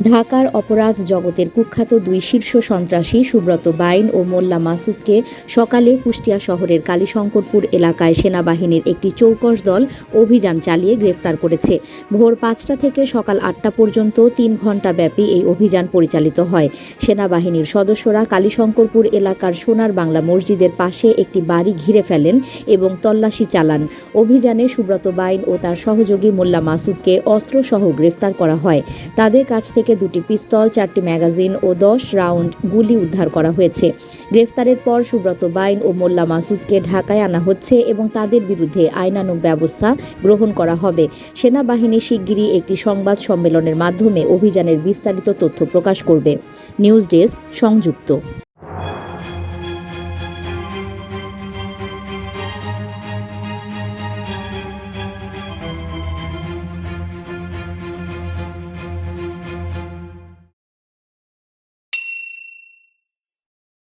ঢাকার অপরাধ জগতের কুখ্যাত দুই শীর্ষ সন্ত্রাসী সুব্রত বাইন ও মোল্লা মাসুদকে সকালে কুষ্টিয়া শহরের কালীশঙ্করপুর এলাকায় সেনাবাহিনীর একটি চৌকস দল অভিযান চালিয়ে গ্রেফতার করেছে। ভোর পাঁচটা থেকে সকাল আটটা পর্যন্ত তিন ঘণ্টা ব্যাপী এই অভিযান পরিচালিত হয়। সেনাবাহিনীর সদস্যরা কালীশঙ্করপুর এলাকার সোনার বাংলা মসজিদের পাশে একটি বাড়ি ঘিরে ফেলেন এবং তল্লাশি চালান। অভিযানে সুব্রত বাইন ও তার সহযোগী মোল্লা মাসুদকে অস্ত্রসহ গ্রেফতার করা হয়। তাদের কাছ থেকে দুটি পিস্তল, চারটি ম্যাগাজিন ও দশ রাউন্ড গুলি উদ্ধার করা হয়েছে। গ্রেফতারের পর সুব্রত বাইন ও মোল্লা মাসুদকে ঢাকায় আনা হচ্ছে এবং তাদের বিরুদ্ধে আইনানুগ ব্যবস্থা গ্রহণ করা হবে। সেনাবাহিনী শিগগিরই একটি সংবাদ সম্মেলনের মাধ্যমে অভিযানের বিস্তারিত তথ্য প্রকাশ করবে। নিউজ ডেস্ক সংযুক্ত।